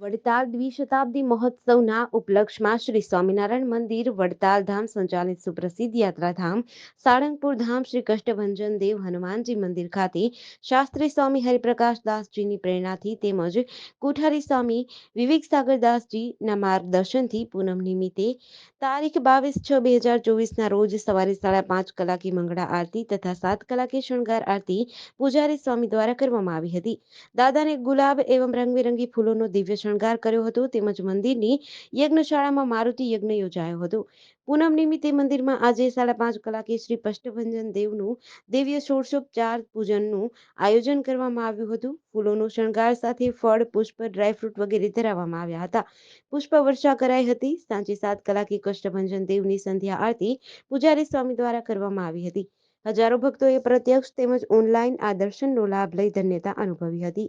વડતાલ દ્વિશતાબ્દી મહોત્સવના ઉપલક્ષમાં શ્રી સ્વામિનારાયણ મંદિર, વડતાલ ધામ, સંચાલિત સુપ્રસિદ્ધ યાત્રાધામ, સાળંગપુર ધામ, શ્રી કષ્ટભંજન દેવ હનુમાનજી મંદિર ખાતે શાસ્ત્રી સ્વામી હરિપ્રકાશ દાસજીની પ્રેરણાથી તેમજ કુઠારી સ્વામી વિવેક સાગરદાસજીના માર્ગદર્શનથી પૂનમ નિમિત્તે તારીખ બાવીસ છ બે હજાર ચોવીસના રોજ સવારે સાડા પાંચ કલાકે મંગળા આરતી તથા સાત કલાકે શણગાર આરતી પૂજારી સ્વામી દ્વારા કરવામાં આવી હતી. દાદાને ગુલાબ એવં રંગબેરંગી ફૂલોનો દિવ્ય શણગાર કર્યો હતો તેમજ મંદિરની યજ્ઞશાળામાં મારુતિ યજ્ઞ યોજાયો હતો. પૂનમ નિમિત્તે મંદિરમાં આજે સાડા પાંચ કલાકે શ્રી પષ્ટભંજન દેવનું દિવ્ય ષોડશોપચાર પૂજનનું આયોજન કરવામાં આવ્યું હતું. ફૂલોનો શણગાર સાથે ફળ, પુષ્પ ડ્રાયફ્રૂટ વગેરે ધરાવવામાં આવ્યા હતા. પુષ્પ વર્ષા કરાઈ હતી. સાંજે સાત કલાકે કષ્ટભંજન દેવની સંધ્યા આરતી પૂજારી સ્વામી દ્વારા કરવામાં આવી હતી. હજારો ભક્તોએ પ્રત્યક્ષ તેમજ ઓનલાઈન આ દર્શનનો લાભ લઈ ધન્યતા અનુભવી હતી.